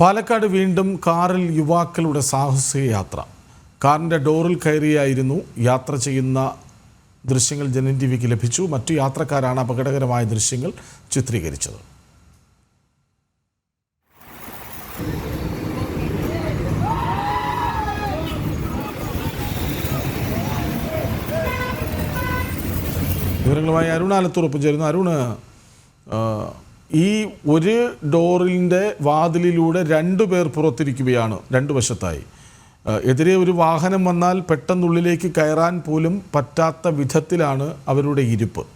പാലക്കാട് വീണ്ടും കാറിൽ യുവാക്കളുടെ സാഹസിക യാത്ര. കാറിന്റെ ഡോറിൽ കയറിയായിരുന്നു യാത്ര ചെയ്യുന്ന ദൃശ്യങ്ങൾ ജനൻ ടി വിക്ക് ലഭിച്ചു. മറ്റു യാത്രക്കാരാണ് അപകടകരമായ ദൃശ്യങ്ങൾ ചിത്രീകരിച്ചത്. വിവരങ്ങളുമായി അരുണാലത്തുറപ്പ് ചേരുന്നു അരുണ് ഈ ഒരു ഡോറിന്റെ വാതിലിലൂടെ രണ്ടു പേർ പുറത്തിരിക്കുകയാണ് രണ്ടു വശത്തായി. എതിരെ ഒരു വാഹനം വന്നാൽ പെട്ടെന്നുള്ളിലേക്ക് കയറാൻ പോലും പറ്റാത്ത വിധത്തിലാണ് അവരുടെ ഇരിപ്പ്.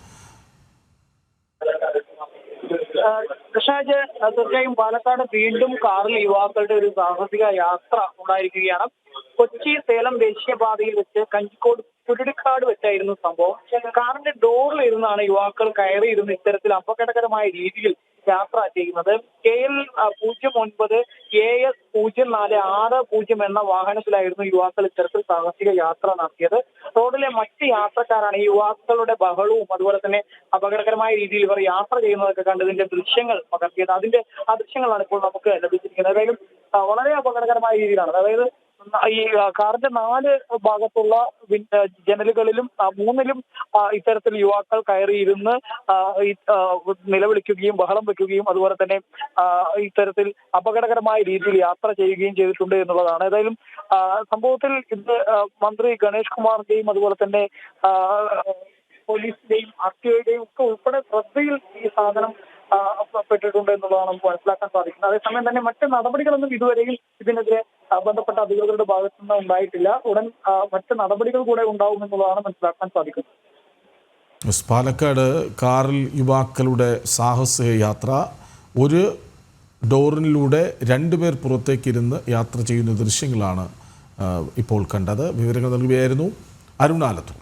തീർച്ചയായും പാലക്കാട് വീണ്ടും കാറിൽ യുവാക്കളുടെ ഒരു സാഹസിക യാത്ര ഉണ്ടായിരിക്കുകയാണ്. കൊച്ചി സേലം ദേശീയപാതയിൽ വെച്ച് കഞ്ചിക്കോട് പുരുടിക്കാട് വെച്ചായിരുന്നു സംഭവം. കാറിന്റെ ഡോറിൽ ഇരുന്നാണ് യുവാക്കൾ കയറി ഇരുന്ന് ഇത്തരത്തിൽ അപകടകരമായ രീതിയിൽ യാത്ര ചെയ്യുന്നത്. കെ എൽ പൂജ്യം ഒൻപത് എ എസ് പൂജ്യം നാല് ആറ് പൂജ്യം എന്ന വാഹനത്തിലായിരുന്നു യുവാക്കൾ ഇത്തരത്തിൽ സാഹസിക യാത്ര നടത്തിയത്. റോഡിലെ മറ്റ് യാത്രക്കാരാണ് ഈ യുവാക്കളുടെ ബഹളവും അതുപോലെ തന്നെ അപകടകരമായ രീതിയിൽ ഇവർ യാത്ര ചെയ്യുന്നതൊക്കെ കണ്ടതിന്റെ ദൃശ്യങ്ങൾ പകർത്തിയത്. അതിന്റെ ആ ദൃശ്യങ്ങളാണ് ഇപ്പോൾ നമുക്ക് ലഭിച്ചിരിക്കുന്നത്. ഏതായാലും വളരെ അപകടകരമായ രീതിയിലാണ്. അതായത് ഈ കാറിന്റെ നാല് ഭാഗത്തുള്ള ജനലുകളിലും മൂന്നിലും ഇത്തരത്തിൽ യുവാക്കൾ കയറിയിരുന്ന് നിലവിളിക്കുകയും ബഹളം വെക്കുകയും അതുപോലെ തന്നെ ഇത്തരത്തിൽ അപകടകരമായ രീതിയിൽ യാത്ര ചെയ്യുകയും ചെയ്തിട്ടുണ്ട് എന്നുള്ളതാണ്. ഏതായാലും സംഭവത്തിൽ ഇത് മന്ത്രി ഗണേഷ് കുമാറിന്റെയും അതുപോലെ തന്നെ പോലീസിന്റെയും ആർ ഒക്കെ ഉൾപ്പെടെ ശ്രദ്ധയിൽ ഈ സാധനം പെട്ടിട്ടുണ്ട് എന്നുള്ളതാണ് നമുക്ക് മനസ്സിലാക്കാൻ സാധിക്കുന്നത്. അതേസമയം തന്നെ മറ്റ് നടപടികളൊന്നും ഇതുവരെയും ഇതിനെതിരെ ബന്ധപ്പെട്ട അധികൃതരുടെ ഭാഗത്തു നിന്ന് ഉണ്ടായിട്ടില്ല. ഉടൻ മറ്റു നടപടികൾ കൂടെ ഉണ്ടാവും എന്നുള്ളതാണ് മനസ്സിലാക്കാൻ സാധിക്കുന്നത്. പാലക്കാട് കാറിൽ യുവാക്കളുടെ സാഹസിക യാത്ര ഒരു ഡോറിനിലൂടെ രണ്ടുപേർ പുറത്തേക്കിരുന്ന് യാത്ര ചെയ്യുന്ന ദൃശ്യങ്ങളാണ് ഇപ്പോൾ കണ്ടത്. വിവരങ്ങൾ നൽകുകയായിരുന്നു അരുണാലത്തൂർ